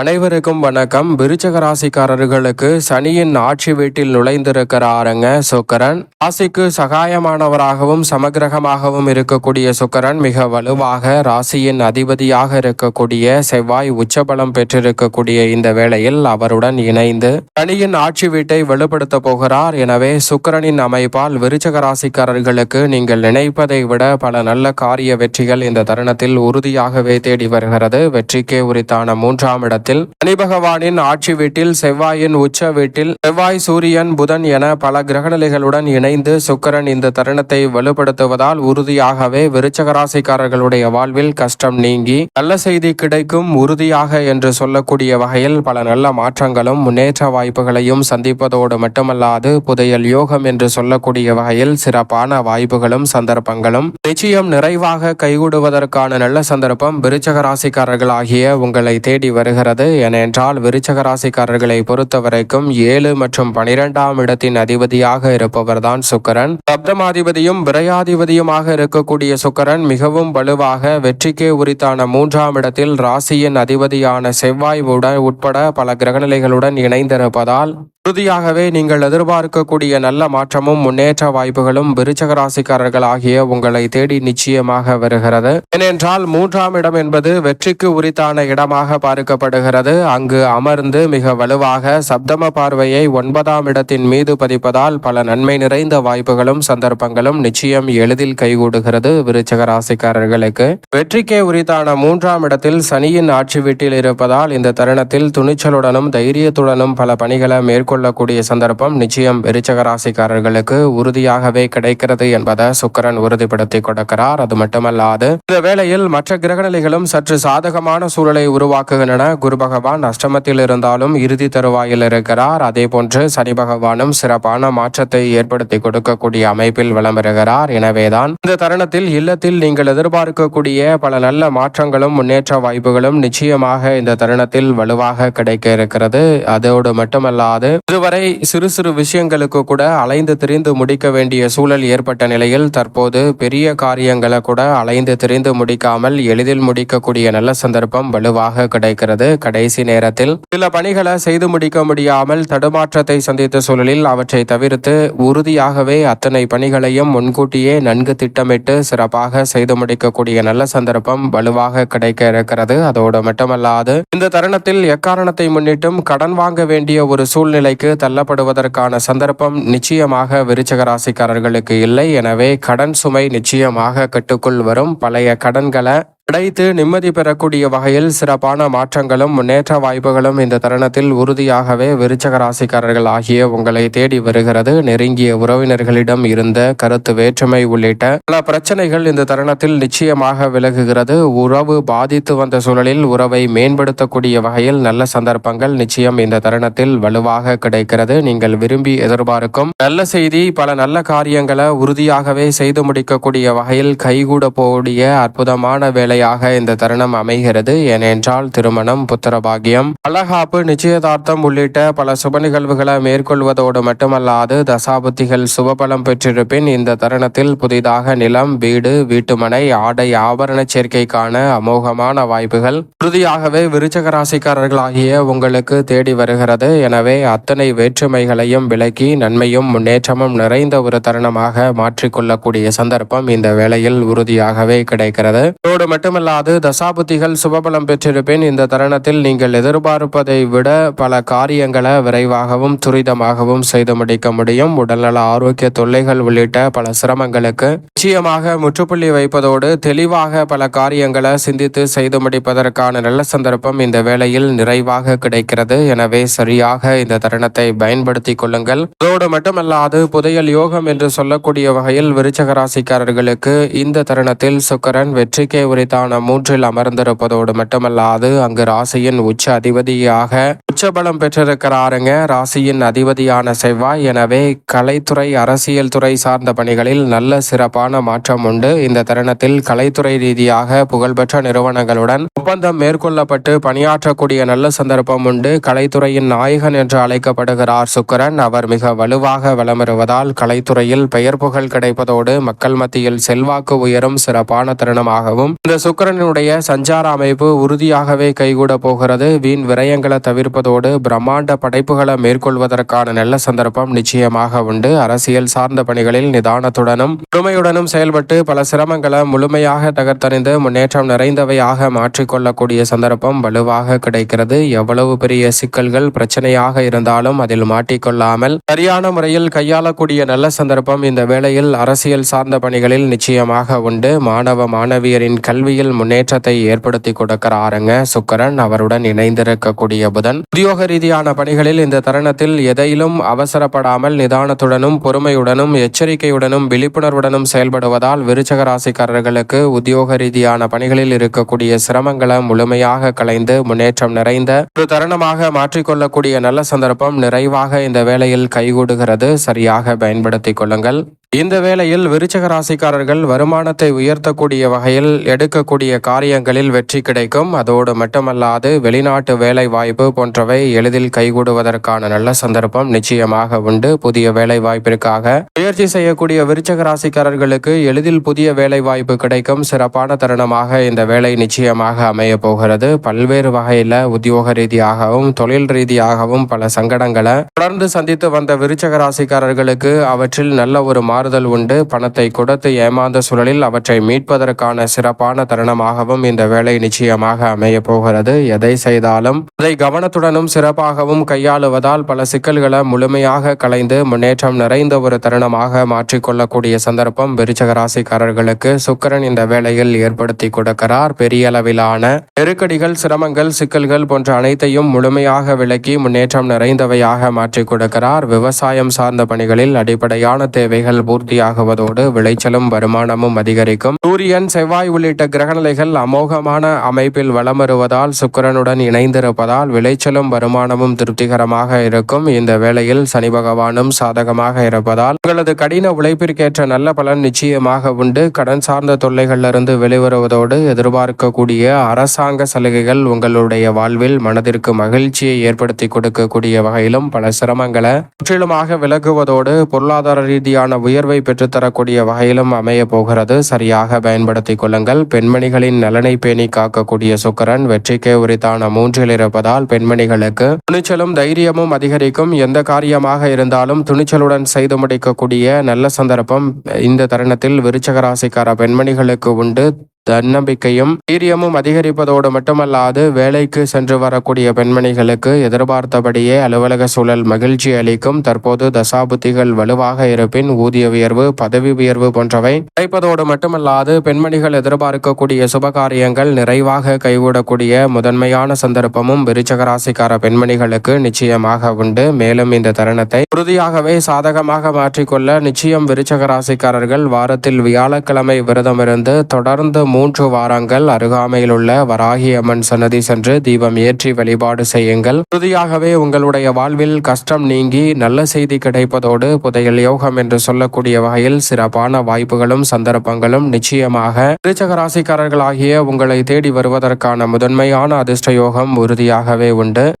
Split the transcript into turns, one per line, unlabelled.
அனைவருக்கும் வணக்கம். விருச்சக ராசிக்காரர்களுக்கு சனியின் ஆட்சி வீட்டில் நுழைந்திருக்கிறாருங்க சுக்கரன். ராசிக்கு சகாயமானவராகவும் சமகிரகமாகவும் இருக்கக்கூடிய சுக்கரன் மிக வலுவாக ராசியின் அதிபதியாக இருக்கக்கூடிய செவ்வாய் உச்சபலம் பெற்றிருக்கக்கூடிய இந்த வேளையில் அவருடன் இணைந்து சனியின் ஆட்சி வீட்டை வலுப்படுத்த போகிறார். எனவே சுக்கரனின் அமைப்பால் விருச்சக ராசிக்காரர்களுக்கு நீங்கள் நினைப்பதை விட பல நல்ல காரிய வெற்றிகள் இந்த தருணத்தில் உறுதியாகவே தேடி வருகிறது. வெற்றிக்கே உரித்தான மூன்றாம் இடத்தில் சனி பகவானின் ஆட்சி வீட்டில் செவ்வாயின் உச்ச வீட்டில் செவ்வாய் சூரியன் புதன் என பல கிரகநிலைகளுடன் இணைந்து சுக்கரன் இந்த தருணத்தை வலுப்படுத்துவதால் உறுதியாகவே விருச்சக ராசிக்காரர்களுடைய வாழ்வில் கஷ்டம் நீங்கி நல்ல செய்தி கிடைக்கும் உறுதியாக என்று சொல்லக்கூடிய வகையில் பல நல்ல மாற்றங்களும் முன்னேற்ற வாய்ப்புகளையும் சந்திப்பதோடு மட்டுமல்லாது புதையல் யோகம் என்று சொல்லக்கூடிய வகையில் சிறப்பான வாய்ப்புகளும் சந்தர்ப்பங்களும் நிச்சயம் நிறைவாக கைகூடுவதற்கான நல்ல சந்தர்ப்பம் விருச்சகராசிக்காரர்கள் ஆகிய உங்களை தேடி வருகிறது. ஏனென்றால் விருச்சக ராசிக்காரர்களை பொறுத்தவரைக்கும் ஏழு மற்றும் பனிரெண்டாம் இடத்தின் அதிபதியாக இருப்பவர்தான் சுக்கரன். சப்தமாதிபதியும் விரையாதிபதியுமாக இருக்கக்கூடிய சுக்கரன் மிகவும் வலுவாக வெற்றிக்கே உரித்தான மூன்றாம் இடத்தில் ராசியின் அதிபதியான செவ்வாய் உட உட்பட பல கிரகநிலைகளுடன் இணைந்திருப்பதால் உறுதியாகவே நீங்கள் எதிர்பார்க்கக்கூடிய நல்ல மாற்றமும் முன்னேற்ற வாய்ப்புகளும் விருச்சக ராசிக்காரர்கள் ஆகிய உங்களை தேடி நிச்சயமாக வருகிறது. ஏனென்றால் மூன்றாம் இடம் என்பது வெற்றிக்கு உரித்தான இடமாக பார்க்கப்படுகிறது. அங்கு அமர்ந்து மிக வலுவாக சப்தம பார்வையை ஒன்பதாம் இடத்தின் மீது பதிப்பதால் பல நன்மை நிறைந்த வாய்ப்புகளும் சந்தர்ப்பங்களும் நிச்சயம் எளிதில் கைகூடுகிறது விருச்சக ராசிக்காரர்களுக்கு வெற்றிக்கே உரித்தான மூன்றாம் இடத்தில் சனியின் ஆட்சி வீட்டில் இருப்பதால் இந்த தருணத்தில் துணிச்சலுடனும் தைரியத்துடனும் பல பணிகளை மேற்கொள்ளக்கூடிய சந்தர்ப்பம் நிச்சயம் விருச்சக ராசிக்காரர்களுக்கு உறுதியாகவே கிடைக்கிறது என்பதை சுக்கரன் உறுதிப்படுத்தி கொடுக்கிறார். அது மட்டுமல்லாது இந்த வேளையில் மற்ற கிரகநிலைகளும் சற்று சாதகமான சூழலை உருவாக்குகின்றன. குரு பகவான் அஷ்டமத்தில் இருந்தாலும் இறுதி தருவாயில் இருக்கிறார். அதே போன்று சனி பகவானும் சிறப்பான மாற்றத்தை ஏற்படுத்தி கொடுக்கக்கூடிய அமைப்பில் வலம் வருகிறார். எனவேதான் இந்த தருணத்தில் இல்லத்தில் நீங்கள் எதிர்பார்க்கக்கூடிய பல நல்ல மாற்றங்களும் முன்னேற்ற வாய்ப்புகளும் நிச்சயமாக இந்த தருணத்தில் வலுவாக கிடைக்க இருக்கிறது. அதோடு மட்டுமல்லாது இதுவரை சிறு சிறு விஷயங்களுக்கு கூட அலைந்து திரிந்து முடிக்க வேண்டிய சூழல் ஏற்பட்ட நிலையில் தற்போது பெரிய காரியங்களை கூட அலைந்து திரிந்து முடிக்காமல் எளிதில் முடிக்கக்கூடிய நல்ல சந்தர்ப்பம் வலுவாக கிடைக்கிறது. கடைசி நேரத்தில் சில பணிகளை செய்து முடிக்க முடியாமல் தடுமாற்றத்தை சந்தித்த சூழலில் அவற்றை தவிர்த்து உறுதியாகவே அத்தனை பணிகளையும் முன்கூட்டியே நன்கு திட்டமிட்டு சிறப்பாக செய்து முடிக்கக்கூடிய நல்ல சந்தர்ப்பம் வலுவாக கிடைக்க இருக்கிறது. அதோடு மட்டுமல்லாது இந்த தருணத்தில் எக்காரணத்தை முன்னிட்டும் கடன் வாங்க வேண்டிய ஒரு சூழ்நிலை நிலைக்கு தள்ளப்படுவதற்கான சந்தர்ப்பம் நிச்சயமாக விருச்சக ராசிக்காரர்களுக்கு இல்லை. எனவே கடன் சுமை நிச்சயமாக கட்டுக்குள் வரும். பழைய கடன்களை கிடைத்து நிம்மதி பெறக்கூடிய வகையில் சிறப்பான மாற்றங்களும் முன்னேற்ற வாய்ப்புகளும் இந்த தருணத்தில் உறுதியாகவே விருச்சக ராசிக்காரர்கள் ஆகிய உங்களை தேடி வருகிறது. நெருங்கிய உறவினர்களிடம் இருந்த கருத்து வேற்றுமை உள்ளிட்ட பல பிரச்சனைகள் இந்த தருணத்தில் நிச்சயமாக விலகுகிறது. உறவு பாதித்து வந்த சூழலில் உறவை மேம்படுத்தக்கூடிய வகையில் நல்ல சந்தர்ப்பங்கள் நிச்சயம் இந்த தருணத்தில் வலுவாக கிடைக்கிறது. நீங்கள் விரும்பி எதிர்பார்க்கும் நல்ல செய்தி பல நல்ல காரியங்களை உறுதியாகவே செய்து முடிக்கக்கூடிய வகையில் கைகூட போடிய அற்புதமான வேலை வேலையாக இந்த தருணம் அமைகிறது. ஏனென்றால் திருமணம் புத்திரபாகியம் அழகாப்பு நிச்சயதார்த்தம் உள்ளிட்ட பல சுப நிகழ்வுகளை மேற்கொள்வதோடு மட்டுமல்லாது தசாபுத்திகள் சுபபலம் பெற்றிருப்பின் இந்த தருணத்தில் புதிதாக நிலம் வீடு வீட்டுமனை ஆடை ஆபரண சேர்க்கைக்கான அமோகமான வாய்ப்புகள் உறுதியாகவே விருச்சக ராசிக்காரர்களாகிய உங்களுக்கு தேடி வருகிறது. எனவே அத்தனை வேற்றுமைகளையும் விலக்கி நன்மையும் முன்னேற்றமும் நிறைந்த ஒரு தருணமாக மாற்றிக்கொள்ளக்கூடிய சந்தர்ப்பம் இந்த வேளையில் உறுதியாகவே கிடைக்கிறது. அதோடு மட்டுமல்லாது தசாபுத்திகள் சுபபலம் பெற்றிருப்பின். இந்த தருணத்தில் நீங்கள் எதிர்பார்ப்பதை விட பல காரியங்களை விரைவாகவும் துரிதமாகவும் செய்து முடிக்க முடியும். உடல்நல ஆரோக்கிய தொல்லைகள் உள்ளிட்ட பல சிரமங்களுக்கு நிச்சயமாக முற்றுப்புள்ளி வைப்பதோடு தெளிவாக பல காரியங்களை சிந்தித்து செய்து முடிப்பதற்கான நல்ல சந்தர்ப்பம் இந்த வேளையில் நிறைவாக கிடைக்கிறது. எனவே சரியாக இந்த தருணத்தை பயன்படுத்திக் கொள்ளுங்கள். அதோடு மட்டுமல்லாது புதையல் யோகம் என்று சொல்லக்கூடிய வகையில் விருச்சக ராசிக்காரர்களுக்கு இந்த தருணத்தில் சுக்கரன் வெற்றிக்கே உரித்தான மூன்றில் அமர்ந்திருப்பதோடு மட்டுமல்லாது அங்கு ராசியின் உச்ச அதிபதியாக உச்சபலம் பெற்றிருக்கிறாருங்க. ராசியின் அதிபதியான செவ்வாய். எனவே கலைத்துறை அரசியல் துறை சார்ந்த பணிகளில் நல்ல சிறப்பான மாற்றம் உண்டு. இந்த தருணத்தில் கலைத்துறை ரீதியாக புகழ்பெற்ற நிறுவனங்களுடன் ஒப்பந்தம் மேற்கொள்ளப்பட்டு பணியாற்றக்கூடிய நல்ல சந்தர்ப்பம் உண்டு. கலைத்துறையின் நாயகன் என்று அழைக்கப்படுகிறார் சுக்கரன். அவர் மிக வலுவாக வளமிருவதால் கலைத்துறையில் பெயர் புகழ் கிடைப்பதோடு மக்கள் மத்தியில் செல்வாக்கு உயரும் சிறப்பான தருணமாகவும் இந்த சுக்கரனுடைய சஞ்சார அமைப்பு உறுதியாகவே கைகூட போகிறது. வீண் விரயங்களை தவிர்ப்பதோடு பிரம்மாண்ட படைப்புகளை மேற்கொள்வதற்கான நல்ல சந்தர்ப்பம் நிச்சயமாக உண்டு. அரசியல் சார்ந்த பணிகளில் நிதானத்துடனும் பொறுமையுடனும் செயல்பட்டு பல சிரமங்களை முழுமையாக தகர்த்தறிந்து முன்னேற்றம் நிறைந்தவையாக மாற்றிக்கொள்ளக்கூடிய சந்தர்ப்பம் வலுவாக கிடைக்கிறது. எவ்வளவு பெரிய சிக்கல்கள் பிரச்சனையாக இருந்தாலும் அதில் மாட்டிக்கொள்ளாமல் சரியான முறையில் கையாளக்கூடிய நல்ல சந்தர்ப்பம் இந்த வேளையில் அரசியல் சார்ந்த பணிகளில் நிச்சயமாக உண்டு. மாணவ மாணவியரின் கல்வி கல்வியில் முன்னேற்றத்தை ஏற்படுத்தி கொடுக்கிறாருங்க சுக்கரன். அவருடன் இணைந்திருக்கக்கூடிய புதன். உத்தியோக ரீதியான பணிகளில் இந்த தருணத்தில் எதையிலும் அவசரப்படாமல் நிதானத்துடனும் பொறுமையுடனும் எச்சரிக்கையுடனும் விழிப்புணர்வுடனும் செயல்படுவதால் விருச்சக ராசிக்காரர்களுக்கு உத்தியோக ரீதியான பணிகளில் இருக்கக்கூடிய சிரமங்களை முழுமையாக கலைந்து முன்னேற்றம் நிறைந்த ஒரு தருணமாக மாற்றிக்கொள்ளக்கூடிய நல்ல சந்தர்ப்பம் நிறைவாக இந்த வேளையில் கைகூடுகிறது. சரியாக பயன்படுத்திக் கொள்ளுங்கள். இந்த வேளையில் விருச்சக ராசிக்காரர்கள் வருமானத்தை உயர்த்தக்கூடிய வகையில் எடுக்கக்கூடிய காரியங்களில் வெற்றி கிடைக்கும். அதோடு மட்டுமல்லாது வெளிநாட்டு வேலை வாய்ப்பு போன்றவை எளிதில் கைகூடுவதற்கான நல்ல சந்தர்ப்பம் நிச்சயமாக உண்டு. புதிய வேலை வாய்ப்பிற்காக முயற்சி செய்யக்கூடிய விருச்சக ராசிக்காரர்களுக்கு எளிதில் புதிய வேலை வாய்ப்பு கிடைக்கும். சிறப்பான தருணமாக இந்த வேலை நிச்சயமாக அமைய போகிறது. பல்வேறு வகையில உத்தியோக ரீதியாகவும் தொழில் ரீதியாகவும் பல சங்கடங்களை தொடர்ந்து சந்தித்து வந்த விருச்சக ராசிக்காரர்களுக்கு அவற்றில் நல்ல ஒரு மாறுதல் உண்டு. பணத்தை கொடுத்து ஏமாந்த சூழலில் அவற்றை மீட்பதற்கான சிறப்பான தருணமாகவும் இந்த வேலை நிச்சயமாக அமைய போகிறது. எதை செய்தாலும் அதை கவனத்துடனும் சிறப்பாகவும் கையாளுவதால் பல சிக்கல்களை முழுமையாக கலைந்து முன்னேற்றம் நிறைந்த ஒரு தருணமாக மாற்றிக்கொள்ளக்கூடிய சந்தர்ப்பம் விருச்சகராசிக்காரர்களுக்கு சுக்கரன் சுக்கிரன் இந்த வேளையில் ஏற்படுத்தி கொடுக்கிறார். பெரிய அளவிலான நெருக்கடிகள் சிரமங்கள் சிக்கல்கள் போன்ற அனைத்தையும் முழுமையாக விலக்கி முன்னேற்றம் நிறைந்தவையாக மாற்றிக் கொடுக்கிறார். விவசாயம் சார்ந்த பணிகளில் அடிப்படையான தேவைகள் பூர்த்தியாகுவதோடு விளைச்சலும் வருமானமும் அதிகரிக்கும். சூரியன் செவ்வாய் உள்ளிட்ட கிரகநிலைகள் அமோகமான அமைப்பில் வளம் வருவதால் சுக்கிரனுடன் இணைந்திருப்பதால் விளைச்சலும் வருமானமும் திருப்திகரமாக இருக்கும். இந்த வேளையில் சனி பகவானும் சாதகமாக இருப்பதால் உங்களது கடின உழைப்பிற்கேற்ற நல்ல பலன் நிச்சயமாக உண்டு. கடன் சார்ந்த தொல்லைகளிலிருந்து வெளிவருவதோடு எதிர்பார்க்கக்கூடிய அரசாங்க சலுகைகள் உங்களுடைய வாழ்வில் மனதிற்கு மகிழ்ச்சியை ஏற்படுத்தி கொடுக்கக்கூடிய வகையிலும் பல சிரமங்களை முற்றிலுமாக விலகுவதோடு பொருளாதார ரீதியான உயர்வை பெற்றுத்தரக்கூடிய வகையிலும் அமைய போகிறது. சரியாக பயன்படுத்திக் கொள்ளுங்கள். பெண்மணிகளின் நலனை பேணி காக்கக்கூடிய சுக்கரன் வெற்றிக்கே உரித்தான மூன்றில் இருப்பதால் பெண்மணிகளுக்கு துணிச்சலும் தைரியமும் அதிகரிக்கும். எந்த காரியமாக இருந்தாலும் துணிச்சலுடன் செய்து முடிக்கக்கூடிய நல்ல சந்தர்ப்பம் இந்த தருணத்தில் விருச்சகராசிக்கார பெண்மணிகளுக்கு உண்டு. தன்னம்பிக்கையும் வீரியமும் அதிகரிப்பதோடு மட்டுமல்லாது வேலைக்கு சென்று வரக்கூடிய பெண்மணிகளுக்கு எதிர்பார்த்தபடியே அலுவலக சூழல் மகிழ்ச்சி அளிக்கும் தற்போது தசாபுத்திகள் வலுவாக இருப்பின் ஊதிய உயர்வு பதவி உயர்வு போன்றவை கிடைப்பதோடு மட்டுமல்லாது பெண்மணிகள் எதிர்பார்க்கக்கூடிய சுபகாரியங்கள் நிறைவாக கைகூடக்கூடிய முதன்மையான சந்தர்ப்பமும் விருச்சக ராசிக்கார பெண்மணிகளுக்கு நிச்சயமாக உண்டு. மேலும் இந்த தருணத்தை உறுதியாகவே சாதகமாக மாற்றிக்கொள்ள நிச்சயம் விருச்சகராசிக்காரர்கள் வாரத்தில் வியாழக்கிழமை விரதமிருந்து தொடர்ந்து மூன்று வாரங்கள் அருகாமையில் உள்ள வராகி அம்மன் சன்னதி சென்று தீபம் ஏற்றி வழிபாடு செய்யுங்கள். உறுதியாகவே உங்களுடைய வாழ்வில் கஷ்டம் நீங்கி நல்ல செய்தி கிடைப்பதோடு புதையல் யோகம் என்று சொல்லக்கூடிய வகையில் சிறப்பான வாய்ப்புகளும் சந்தர்ப்பங்களும் நிச்சயமாக திருச்சகராசிக்காரர்களாகிய உங்களை தேடி வருவதற்கான முதன்மையான அதிர்ஷ்ட யோகம் உறுதியாகவே உண்டு.